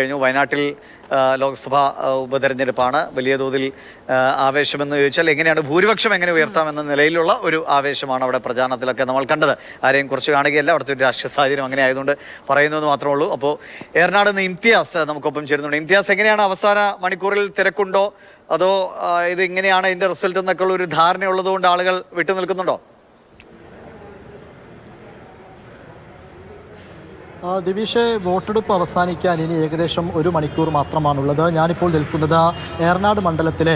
കഴിഞ്ഞു. വയനാട്ടിൽ ലോക്സഭാ ഉപതെരഞ്ഞെടുപ്പാണ്. വലിയ തോതിൽ ആവേശമെന്ന് ചോദിച്ചാൽ എങ്ങനെയാണ് ഭൂരിപക്ഷം എങ്ങനെ ഉയർത്താമെന്ന നിലയിലുള്ള ഒരു ആവേശമാണ് അവിടെ പ്രചാരണത്തിലൊക്കെ നമ്മൾ കണ്ടത്. ആരെയും കുറച്ച് കാണുകയല്ല. അവിടുത്തെ ഒരു രാഷ്ട്രീയ സാഹചര്യം അങ്ങനെ ആയതുകൊണ്ട് പറയുന്നു എന്ന് മാത്രമേ ഉള്ളൂ. അപ്പോൾ ഏറനാട് നിന്ന് ഇംതിയാസ് നമുക്കൊപ്പം ചേരുന്നുണ്ട്. ഇംതിയാസ് എങ്ങനെയാണ് അവസാന മണിക്കൂറിൽ തിരക്കുണ്ടോ? അതോ ഇത് എങ്ങനെയാണ് ഇതിന്റെ റിസൾട്ട് എന്നൊക്കെ ഉള്ള ഒരു ധാരണയുള്ളതുകൊണ്ട് ആളുകൾ വിട്ടു നിൽക്കുന്നുണ്ടോ ദിവിഷെ വോട്ടെടുപ്പ് അവസാനിക്കാൻ ഇനി ഏകദേശം ഒരു മണിക്കൂർ മാത്രമാണുള്ളത്. ഞാനിപ്പോൾ നിൽക്കുന്നത് ഏറനാട് മണ്ഡലത്തിലെ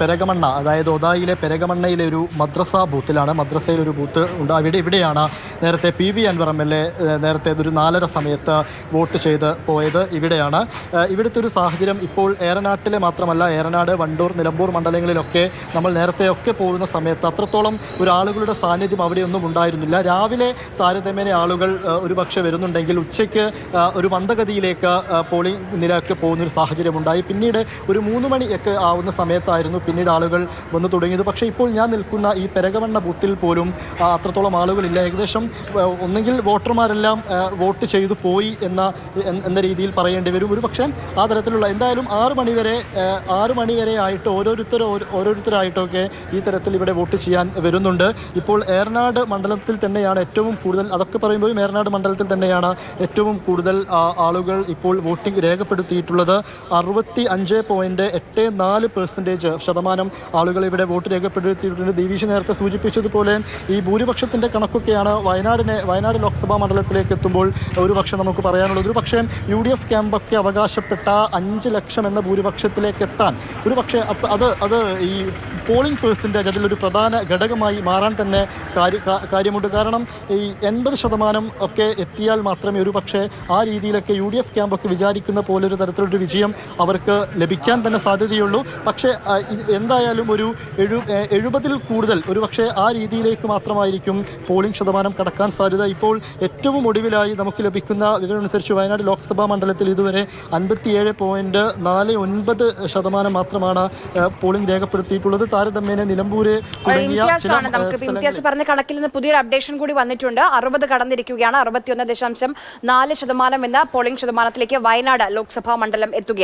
പെരകമണ്ണ അതായത് ഒതായിലെ പെരകമണ്ണയിലെ ഒരു മദ്രസ ബൂത്തിലാണ്. മദ്രസയിൽ ഒരു ബൂത്ത് ഉണ്ട്. അവിടെ ഇവിടെയാണ് നേരത്തെ P V Anvar M L A നേരത്തെ ഒരു നാലര സമയത്ത് വോട്ട് ചെയ്ത് പോയത്. ഇവിടെയാണ്. ഇവിടുത്തെ ഒരു സാഹചര്യം ഇപ്പോൾ ഏറനാട്ടിലെ മാത്രമല്ല ഏറനാട് വണ്ടൂർ നിലമ്പൂർ മണ്ഡലങ്ങളിലൊക്കെ നമ്മൾ നേരത്തെയൊക്കെ പോകുന്ന സമയത്ത് അത്രത്തോളം ഒരു ആളുകളുടെ സാന്നിധ്യം അവിടെയൊന്നും ഉണ്ടായിരുന്നില്ല. രാവിലെ താരതമ്യേന ആളുകൾ ഒരുപക്ഷെ ഒരു വരുന്നുണ്ടെങ്കിൽ ഉച്ചയ്ക്ക് ഒരു മന്ദഗതിയിലേക്ക് പോളിംഗ് നിരക്ക് പോകുന്നൊരു സാഹചര്യം ഉണ്ടായി പിന്നീട് ഒരു മൂന്ന് മണിയൊക്കെ ആവുന്ന സമയത്തായിരുന്നു പിന്നീട് ആളുകൾ വന്നു തുടങ്ങിയത്. പക്ഷേ ഇപ്പോൾ ഞാൻ നിൽക്കുന്ന ഈ പെരകവണ്ണ ബൂത്തിൽ പോലും അത്രത്തോളം ആളുകളില്ല. ഏകദേശം ഒന്നെങ്കിൽ വോട്ടർമാരെല്ലാം വോട്ട് ചെയ്തു പോയി എന്ന എന്ന- രീതിയിൽ പറയേണ്ടി വരും. ഒരു പക്ഷേ ആ തരത്തിലുള്ള എന്തായാലും ആറ് മണിവരെ ആറ് മണിവരെ ആയിട്ട് ഓരോരുത്തർ ഓരോരുത്തരായിട്ടൊക്കെ ഈ തരത്തിൽ ഇവിടെ വോട്ട് ചെയ്യാൻ വരുന്നുണ്ട്. ഇപ്പോൾ ഏറനാട് മണ്ഡലത്തിൽ തന്നെയാണ് ഏറ്റവും കൂടുതൽ അതൊക്കെ പറയുമ്പോഴും ഏറനാട് മണ്ഡലത്തിൽ തന്നെയാണ് ഏറ്റവും കൂടുതൽ ആളുകൾ ഇപ്പോൾ വോട്ടിംഗ് രേഖപ്പെടുത്തിയിട്ടുള്ളത് അറുപത്തി അഞ്ച് പോയിന്റ് എട്ട് നാല് പെർസെന്റേജ് ശതമാനം ആളുകൾ ഇവിടെ വോട്ട് രേഖപ്പെടുത്തിയിട്ടുണ്ട്. ദേവീഷ് നേരത്തെ സൂചിപ്പിച്ചതുപോലെ ഈ ഭൂരിപക്ഷത്തിന്റെ കണക്കൊക്കെയാണ് വയനാടിനെ വയനാട് ലോക്സഭാ മണ്ഡലത്തിലേക്ക് എത്തുമ്പോൾ ഒരു പക്ഷേ നമുക്ക് പറയാനുള്ളത്. ഒരു പക്ഷേ യു ഡി എഫ് ക്യാമ്പൊക്കെ അവകാശപ്പെട്ട അഞ്ച് ലക്ഷം എന്ന ഭൂരിപക്ഷത്തിലേക്ക് എത്താൻ ഒരു പക്ഷേ അത് അത് ഈ പോളിംഗ് പേഴ്സന്റേജ് അതിലൊരു പ്രധാന ഘടകമായി മാറാൻ തന്നെ കാര്യ കാര്യമുണ്ട്. കാരണം ഈ എൺപത് ശതമാനം ഒക്കെ എത്തിയാൽ മാത്രമേ ഒരു പക്ഷേ ആ രീതിയിലൊക്കെ യു ഡി എഫ് ക്യാമ്പൊക്കെ വിചാരിക്കുന്ന പോലൊരു തരത്തിലൊരു വിജയം അവർക്ക് ലഭിക്കാൻ തന്നെ സാധ്യതയുള്ളൂ. പക്ഷേ എന്തായാലും ഒരു എഴു എഴുപതിൽ കൂടുതൽ ഒരു പക്ഷേ ആ രീതിയിലേക്ക് മാത്രമായിരിക്കും പോളിംഗ് ശതമാനം കടക്കാൻ സാധ്യത. ഇപ്പോൾ ഏറ്റവും ഒടുവിലായി നമുക്ക് ലഭിക്കുന്ന വിവരമനുസരിച്ച് വയനാട് ലോക്സഭാ മണ്ഡലത്തിൽ ഇതുവരെ അൻപത്തിയേഴ് പോയിന്റ് നാല് ഒൻപത് ശതമാനം മാത്രമാണ് പോളിംഗ് രേഖപ്പെടുത്തിയിട്ടുള്ളത്. താരതമ്യേന നിലമ്പൂര് തുടങ്ങിയ ഇംതിയാസ് പറഞ്ഞ കണക്കിൽ നിന്ന് പുതിയൊരു അപ്ഡേഷൻ കൂടി വന്നിട്ടുണ്ട്. അറുപത് കടന്നിരിക്കുകയാണ്. അറുപത്തിയൊന്ന് ദശാംശം നാല് ശതമാനം എന്ന പോളിംഗ് ശതമാനത്തിലേക്ക് വയനാട് ലോക്സഭാ മണ്ഡലം എത്തുകയാണ്.